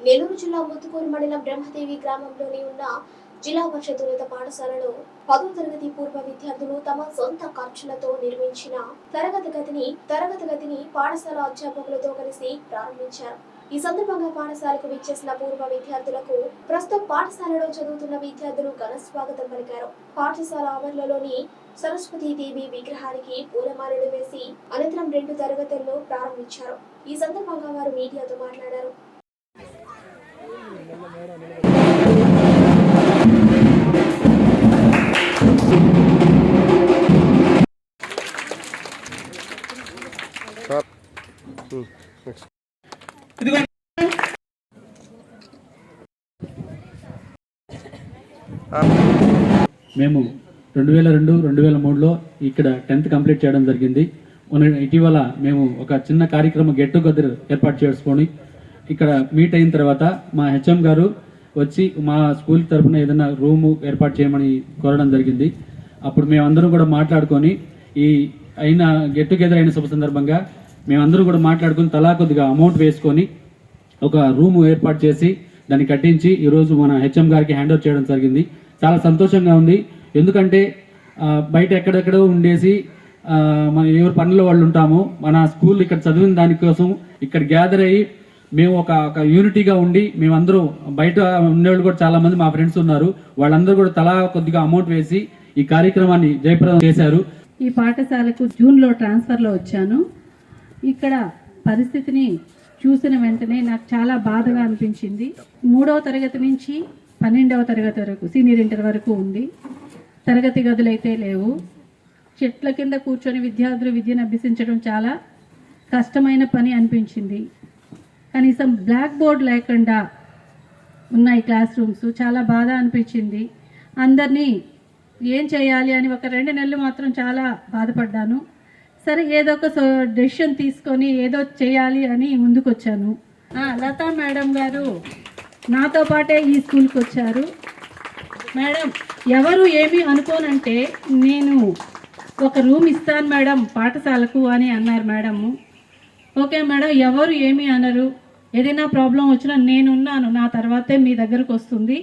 నెల్లూరు జిల్లా ముత్తుకూరు మండలం బ్రహ్మదేవి గ్రామంలోని ఉన్న జిల్లా పరిషత్ ఉన్నత పాఠశాలలో పదో తరగతి పూర్వ విద్యార్థులు తమ సొంత ఖర్చులతో నిర్మించిన తరగతి గదిని తరగతి గదిని పాఠశాల అధ్యాపకులతో కలిసి ప్రారంభించారు. ఈ సందర్భంగా పాఠశాలకు విచ్చేసిన పూర్వ విద్యార్థులకు ప్రస్తుతం పాఠశాలలో చదువుతున్న విద్యార్థులు ఘన స్వాగతం పలికారు. పాఠశాల ఆవరణలోని సరస్వతి దేవి విగ్రహానికి పూలమాలలు వేసి అనంతరం రెండు తరగతుల్లో ప్రారంభించారు. ఈ సందర్భంగా వారు మీడియాతో మాట్లాడారు. మేము రెండు వేల రెండు రెండు వేల మూడులో ఇక్కడ టెన్త్ కంప్లీట్ చేయడం జరిగింది. ఇటీవల మేము ఒక చిన్న కార్యక్రమం గెట్ టుగెదర్ ఏర్పాటు చేసుకొని ఇక్కడ మీట్ అయిన తర్వాత మా హెచ్ఎం గారు వచ్చి మా స్కూల్ తరఫున ఏదైనా రూము ఏర్పాటు చేయమని కోరడం జరిగింది. అప్పుడు మేమందరం కూడా మాట్లాడుకొని ఈ అయిన గెట్ టుగెదర్ అయిన శుభ సందర్భంగా మేమందరూ కూడా మాట్లాడుకొని తలా కొద్దిగా అమౌంట్ వేసుకొని ఒక రూమ్ ఏర్పాటు చేసి దాన్ని కట్టించి ఈరోజు మన హెచ్ఎం గారికి హ్యాండ్ ఓవర్ చేయడం జరిగింది. చాలా సంతోషంగా ఉంది. ఎందుకంటే బయట ఎక్కడెక్కడో ఉండేసి మన ఎవరి పనుల్లో వాళ్ళు ఉంటాము మన స్కూల్ ఇక్కడ చదివిన దానికోసం ఇక్కడ గ్యాదర్ అయ్యి మేము ఒక ఒక యూనిటీగా ఉండి మేమందరూ బయట ఉండేవాళ్ళు కూడా చాలా మంది మా ఫ్రెండ్స్ ఉన్నారు. వాళ్ళందరూ కూడా తలా కొద్దిగా అమౌంట్ వేసి ఈ కార్యక్రమాన్ని జయప్రదం చేశారు. ఈ పాఠశాలకు జూన్లో ట్రాన్స్ఫర్లో వచ్చాను. ఇక్కడ పరిస్థితిని చూసిన వెంటనే నాకు చాలా బాధగా అనిపించింది. మూడవ తరగతి నుంచి పన్నెండవ తరగతి వరకు సీనియర్ ఇంటర్ వరకు ఉంది. తరగతి గదులు అయితే లేవు. చెట్ల కింద కూర్చొని విద్యార్థులు విద్యను అభ్యసించడం చాలా కష్టమైన పని అనిపించింది. కనీసం బ్లాక్ బోర్డ్ లేకుండా ఉన్నాయి క్లాస్ రూమ్స్. చాలా బాధ అనిపించింది. అందరినీ ఏం చేయాలి అని ఒక రెండు నెలలు మాత్రం చాలా బాధపడ్డాను. సరే ఏదో ఒక డెసిషన్ తీసుకొని ఏదో చేయాలి అని ముందుకొచ్చాను. లతా మేడం గారు నాతో పాటే ఈ స్కూల్కి వచ్చారు మేడం. ఎవరు ఏమి అనుకోనంటే నేను ఒక రూమ్ ఇస్తాను మేడం పాఠశాలకు అని అన్నారు మేడము ఓకే మేడం ఎవరు ఏమీ అనరు. ఏదైనా ప్రాబ్లం వచ్చినా నేనున్నాను నా తర్వాతే మీ దగ్గరకు వస్తుంది.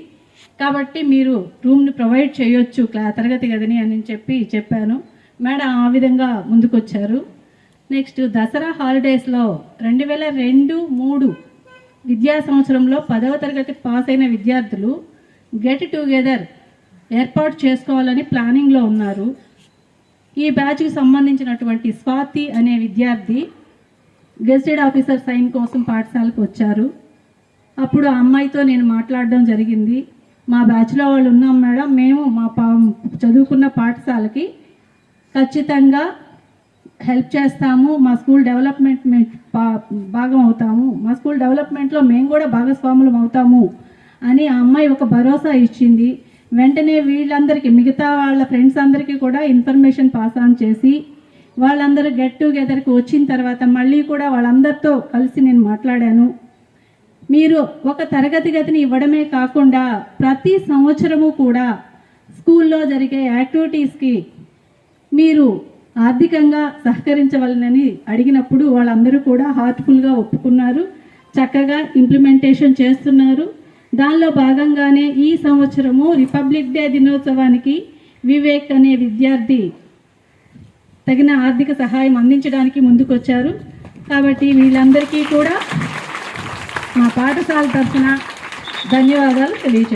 కాబట్టి మీరు రూమ్ని ప్రొవైడ్ చేయొచ్చు క్లా తరగతి గదిని అని చెప్పి చెప్పాను. మేడం ఆ విధంగా ముందుకొచ్చారు. నెక్స్ట్ దసరా హాలిడేస్లో రెండు వేల రెండు మూడు విద్యా సంవత్సరంలో పదవ తరగతి పాస్ అయిన విద్యార్థులు గెట్ టుగెదర్ ఏర్పాటు చేసుకోవాలని ప్లానింగ్లో ఉన్నారు. ఈ బ్యాచ్కి సంబంధించినటువంటి స్వాతి అనే విద్యార్థి గెస్టెడ్ ఆఫీసర్ సైన్ కోసం పాఠశాలకు వచ్చారు. అప్పుడు ఆ అమ్మాయితో నేను మాట్లాడడం జరిగింది. మా బ్యాచ్లో వాళ్ళు ఉన్నాం మేడం. మేము మా పా చదువుకున్న పాఠశాలకి ఖచ్చితంగా హెల్ప్ చేస్తాము. మా స్కూల్ డెవలప్మెంట్ భాగం అవుతాము. మా స్కూల్ డెవలప్మెంట్లో మేము కూడా భాగస్వాములం అవుతాము అని ఆ అమ్మాయి ఒక భరోసా ఇచ్చింది. వెంటనే వీళ్ళందరికీ మిగతా వాళ్ళ ఫ్రెండ్స్ అందరికీ కూడా ఇన్ఫర్మేషన్ పాస్ ఆన్ చేసి వాళ్ళందరూ గెట్ టుగెదర్కి వచ్చిన తర్వాత మళ్ళీ కూడా వాళ్ళందరితో కలిసి నేను మాట్లాడాను. మీరు ఒక తరగతి గదిని ఇవ్వడమే కాకుండా ప్రతి సంవత్సరము కూడా స్కూల్లో జరిగే యాక్టివిటీస్కి మీరు ఆర్థికంగా సహకరించవలనని అడిగినప్పుడు వాళ్ళందరూ కూడా హార్ట్ఫుల్గా ఒప్పుకున్నారు. చక్కగా ఇంప్లిమెంటేషన్ చేస్తున్నారు. దానిలో భాగంగానే ఈ సంవత్సరము రిపబ్లిక్ డే దినోత్సవానికి వివేక్ అనే విద్యార్థి తగిన ఆర్థిక సహాయం అందించడానికి ముందుకొచ్చారు. కాబట్టి వీళ్ళందరికీ కూడా మా పాఠశాల తరఫున ధన్యవాదాలు తెలియజేస్తున్నాను